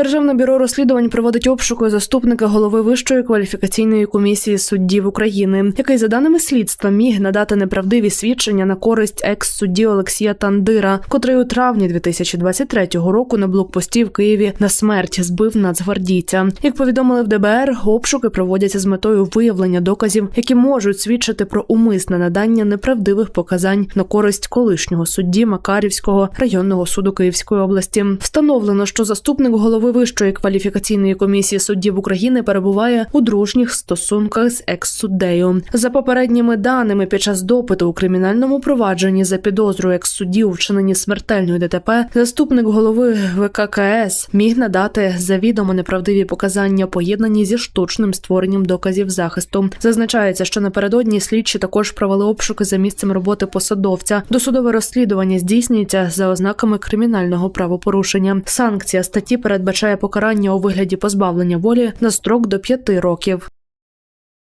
Державне бюро розслідувань проводить обшуки заступника голови Вищої кваліфікаційної комісії суддів України, який, за даними слідства, міг надати неправдиві свідчення на користь екс-судді Олексія Тандира, котрий у травні 2023 року на блокпості в Києві на смерть збив нацгвардійця. Як повідомили в ДБР, обшуки проводяться з метою виявлення доказів, які можуть свідчити про умисне надання неправдивих показань на користь колишнього судді Макарівського районного суду Київської області. Встановлено, що заступник голови Вищої кваліфікаційної комісії суддів України перебуває у дружніх стосунках з екс-суддею. За попередніми даними, під час допиту у кримінальному провадженні за підозрою екс-судді у вчиненні смертельної ДТП, заступник голови ВККС міг надати завідомо неправдиві показання, поєднані зі штучним створенням доказів захисту. Зазначається, що напередодні слідчі також провели обшуки за місцем роботи посадовця. Досудове розслідування здійснюється за ознаками кримінального правопорушення. Санкція статті передбачає покарання у вигляді позбавлення волі на строк до п'яти років.